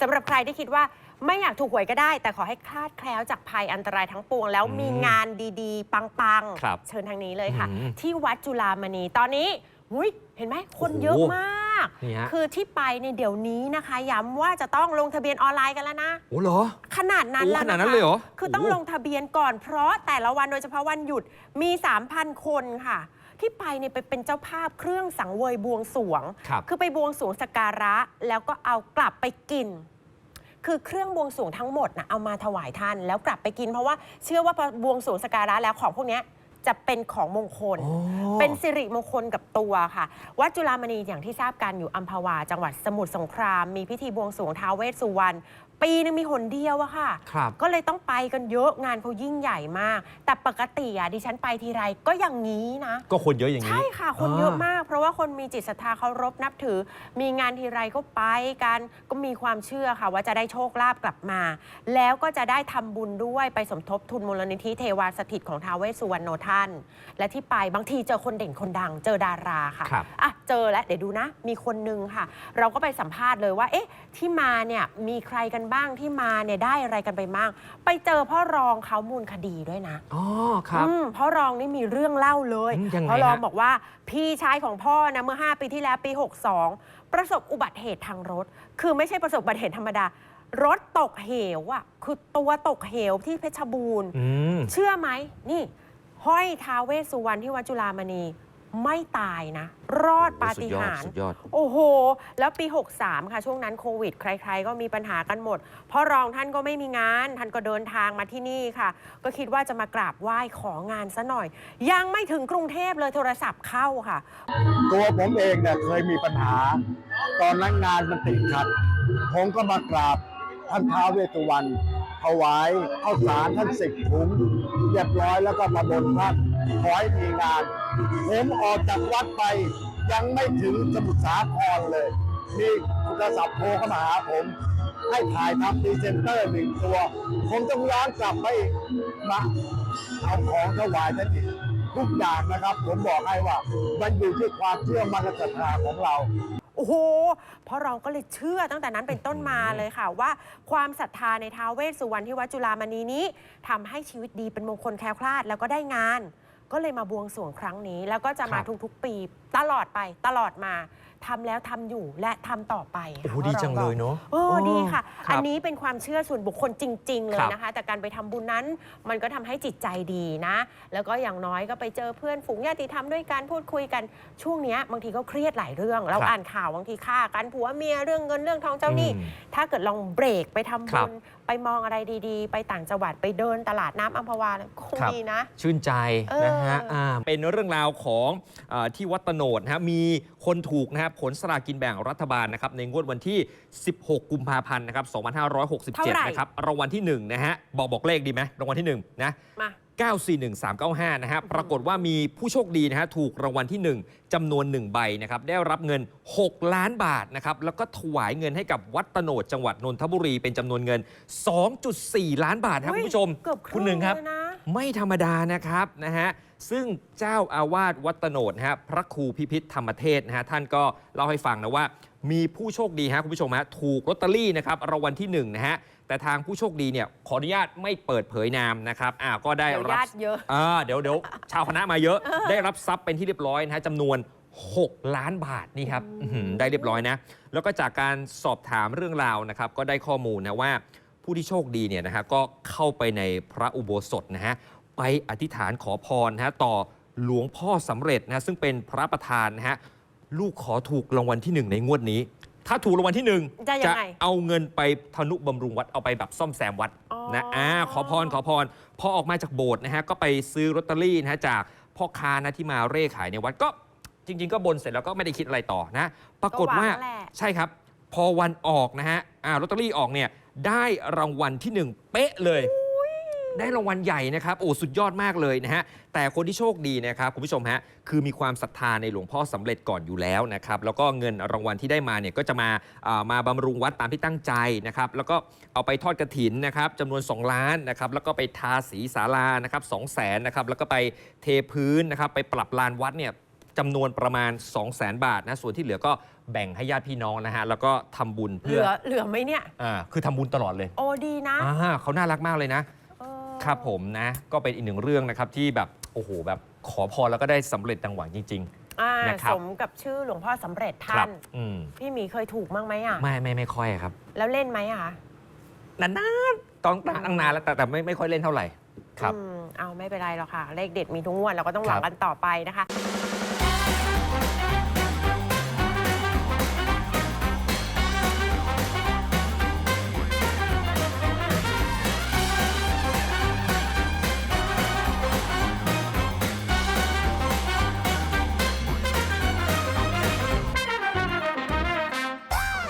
สำหรับใครที่คิดว่าไม่อยากถูกหวยก็ได้ แต่ขอให้คลาดแคล้วจากภัยอันตรายทั้งปวง แล้วอืมมีงานดีๆ ปังครับๆ เชิญทางนี้เลยค่ะ อืมที่วัดจุฬามณีตอนนี้หุยเห็นไหมคนโอ้โหเยอะมาก นี่ฮะคือที่ไปในยเดี๋ยวนี้นะคะ ย้ำว่าจะต้องลงทะเบียนออนไลน์กันแล้วนะ โอ้เหรอ ขนาดนั้นโอ้แล้วขนาดนะนั้นคะเลยเหรอคือต้องโอ้ลงทะเบียนก่อนเพราะแต่ละวันโดยเฉพาะวันหยุดมี 3,000 คนค่ะ ที่ไปเนี่ยไปเป็นเจ้าภาพเครื่องสังเวยบวงสรวงครับคือไปบวงสรวงสักการะ แล้วก็เอากลับไปกิน คือเครื่องบวงสรวงทั้งหมดนะเอามาถวายท่านแล้วกลับไปกินเพราะว่าเชื่อว่าพอบวงสรวงสกการะแล้วของพวกเนี้ย จะเป็นของมงคลอ๋อเป็นสิริมงคลกับตัวค่ะ วัดจุฬามณีอย่างที่ทราบกันอยู่อัมพวา จังหวัดสมุทรสงคราม มีพิธีบวงสรวงท้าวเวสสุวรรณปีนึงมีหนเดียวอะค่ะ ครับก็เลยต้องไปกันเยอะงานเขายิ่งใหญ่มาก แต่ปกติอะดิฉันไปทีไรก็อย่างนี้นะ ก็คนเยอะอย่างนี้ ใช่ค่ะ คนอ่าเยอะมาก เพราะว่าคนมีจิตศรัทธาเคารพนับถือ มีงานทีไรก็ไปกัน ก็มีความเชื่อค่ะ ว่าจะได้โชคลาภกลับมา แล้วก็จะได้ทำบุญด้วยไปสมทบทุนมูลนิธิเทวาสถิตของท้าวเวสสุวรรณโนท่าน และที่ไปบางทีเจอคนเด่นคนดัง เจอดาราค่ะครับ อะเจอแล้วเดี๋ยวดูนะ มีคนนึงค่ะ เราก็ไปสัมภาษณ์เลยว่า เอ๊ะ ที่มาเนี่ยมีใครกันบ้างที่มาเนี่ยได้อะไรกันไปบ้าง ไปเจอพ่อรองเขามูลคดีด้วยนะ อ๋อครับ อืมพ่อรองนี่มีเรื่องเล่าเลยอืมยังไงพ่อรองฮะ บอกว่าพี่ชายของพ่อนะเมื่อ 5 ปีที่แล้วปี 62 ประสบอุบัติเหตุทางรถ คือไม่ใช่ประสบอุบัติเหตุธรรมดา รถตกเหวอะคือตัวตกเหวที่เพชรบูรณ์ อืม เชื่อไหมนี่ ห้อยท้าวเวสสุวรรณที่วัดจุฬามณีไม่ตายนะ รอดปาฏิหาริสุย์ดยอดโอ้โห แล้วปี 63 ค่ะ ช่วงนั้นโควิด ใคร ๆ ก็มีปัญหากันหมด เพ่อรองท่านก็ไม่มีงาน ท่านก็เดินทางมาที่นี่ค่ะ ก็คิดว่าจะมากราบไหว้ของานซะหน่อย ยังไม่ถึงกรุงเทพเลยโทรศัพท์เข้าค่ะ ตัวผมเองเนี่ยเคยมีปัญหา ตอนนั้นงานมันติดขัด ผมก็มากราบท่านท้าวเวสสุวรรณ ถวายข้าวสารท่านสิบถุงเรียบร้อยแล้วก็มาบนท่านขอให้มีงานผมออกจากวัดไปยังไม่ถึงสมุทรสาครเลย มีโทรศัพท์โทรเข้ามาหาผม ให้ถ่ายทำพรีเซนเตอร์หนึ่งตัว ผมต้องย้อนกลับไปมาเอาของถวายท่านอีกทุกอย่างนะครับ ผมบอกให้ว่า มันอยู่ที่ความเชื่อมั่นและศรัทธาของเรา โอ้โหพ่อรองก็เลยเชื่อตั้งแต่นั้นเป็นต้นมาเลยค่ะว่า ความศรัทธาในท้าวเวสสุวรรณที่วัดจุฬามณีนี้ทำให้ชีวิตดีเป็นมงคลแคล้วคลาดแล้วก็ได้งาน ก็เลยมาบวงสรวงครั้งนี้ แล้วก็จะมาครับ ทุกๆ ปีตลอดไปตลอดมาทำแล้วทำอยู่และทำต่อไปโอ้ค่ะโหดีจังเลยเนาะเออดีค่ะ ครัอับนนี้เป็นความเชื่อส่วนบุคคลจริง ๆ เลครัยบนะคะ แต่การไปทำบุญนั้นมันก็ทำให้จิตใจดีนะ แล้วก็อย่างน้อยก็ไปเจอเพื่อนฝูงญาติธรรมด้วยการพูดคุยกันช่วงเนี้ยบางทีก็เครียดหลายเรื่อง เราครับอ่านข่าวบางทีฆ่ากันผัวเมียเรื่องเงินเรื่องทองเจ้าหนี้ อืม ถ้าเกิดลองเบรกไปทำครับุบญไปมองอะไรดีๆ ไปต่างจังหวัดไปเดินตลาดน้ำอัมพวาคงครับ ดีนะ ชื่นใจเออนะฮะอ่าเป็นเรื่องราวของอาที่วัดตะโนดนะฮะมีคนถูกนะครับผลสลากกินแบ่งรัฐบาลนะครับในงวดวันที่ 16 กุมภาพันธ์นะครับเท่าไหร่ 2567นะครับรางวัลที่1นะฮะบอกบอกเลขดีไหมรางวัลที่1นะ มา 941395 นะฮะ ปรากฏว่ามีผู้โชคดีนะฮะ ถูกรางวัลที่ 1จำนวน 1 ใบนะครับ ได้รับเงิน 6 ล้านบาทนะครับ แล้วก็ถวายเงินให้กับวัดตะโนดจังหวัดนนทบุรีเป็นจำนวนเงิน 2.4 ล้านบาทครับเฮ้ยคุณผู้ชมเกือบคุณหนึ่งครับ เลยนะ ไม่ธรรมดานะครับนะฮะซึ่งเจ้าอาวาสวัดตะโนดนะฮะพระครูพิพิธธรรมเทศนะฮะท่านก็เล่าให้ฟังนะว่า มีผู้โชคดีฮะคุณผู้ชมฮะถูกลอตเตอรี่นะครับรางวัลที่หนึ่งนะฮะแต่ทางผู้โชคดีเนี่ยขออนุญาตไม่เปิดเผยนามนะครับอ่าก็ได้เดี๋ยวรับญาติเยอะอ่าเดี๋ยวเดี๋ยวชาวคณะมาเยอะ ได้รับทรัพย์เป็นที่เรียบร้อยนะฮะจำนวน 6 ล้านบาทนี่ครับอื้อหือได้เรียบร้อยนะแล้วก็จากการสอบถามเรื่องราวนะครับก็ได้ข้อมูลนะว่า ผู้ที่โชคดีเนี่ยนะฮะก็เข้าไปในพระอุโบสถนะฮะไปอธิษฐานขอพรนะฮะต่อหลวงพ่อสำเร็จนะฮะซึ่งเป็นพระประธานนะฮะลูกขอถูกรางวัลที่หนึ่งในงวดนี้ ถ้าถูกรางวัลที่หนึ่งจะยังไงเอาเงินไปทนุบำรุงวัดเอาไปแบบซ่อมแซมวัดอ๋อ นะอ่าขอพรขอพรพอออกมาจากโบสถ์นะฮะก็ไปซื้อลอตเตอรี่นะฮะจากพ่อค้านะที่มาเร่ขายในวัดก็จริง ๆ ก็บนเสร็จแล้วก็ไม่ได้คิดอะไรต่อนะ ปรากฏว่า ก็หวังแหละ ใช่ครับ พอวันออกนะฮะอ่าลอตเตอรี่ออกเนี่ย ได้รางวัลที่หนึ่งเป๊ะเลย ได้รางวัลใหญ่นะครับโอ้สุดยอดมากเลยนะฮะแต่คนที่โชคดีนะครับคุณผู้ชมฮะคือมีความศรัทธาในหลวงพ่อสำเร็จก่อนอยู่แล้วนะครับแล้วก็เงินรางวัลที่ได้มาเนี่ยก็จะมาอ่ามาบำรุงวัดตามที่ตั้งใจนะครับแล้วก็เอาไปทอดกระถินนะครับจำนวน 2 ล้านนะครับแล้วก็ไปทาสีศาลานะครับสองแสนนะครับแล้วก็ไปเทพื้นนะครับไปปรับลานวัดเนี่ย จจำนวนประมาณ 2 0 0 0 0 0บาทนะส่วนที่เหลือก็แบ่งให้ญาติพี่น้องนะฮะแล้วก็ทำบุญเหเพื่ลืออเหลือไหมเนี่ย อ่าคือทำบุญตลอดเลยโอ้ดีนะอ่าเขาน่ารักมากเลยนะ เออครับผมนะ ก็เป็นอีกหนึ่งเรื่องนะครับที่แบบโอ้โหแบบขอพรแล้วก็ได้สำเร็จดังหวังจริง อ่านะครับ สมกับชื่อหลวงพ่อสำเร็จๆ คท่ารัน อืมพี่หมีเคยถูกบ้างไหมอะ ไม่ไม่ไม่ค่อยครับแล้วเล่นไหมอะนานๆต้องตั้งนานแล้วแต่แต่ไม่ไม่ค่อยเล่นเท่าไหร่ครับ อืมเอาไม่เป็นไรหรอกค่ะ เลขเด็ดมีทุกงวดเราก็ต้องหวังครับ กันต่อไปนะคะ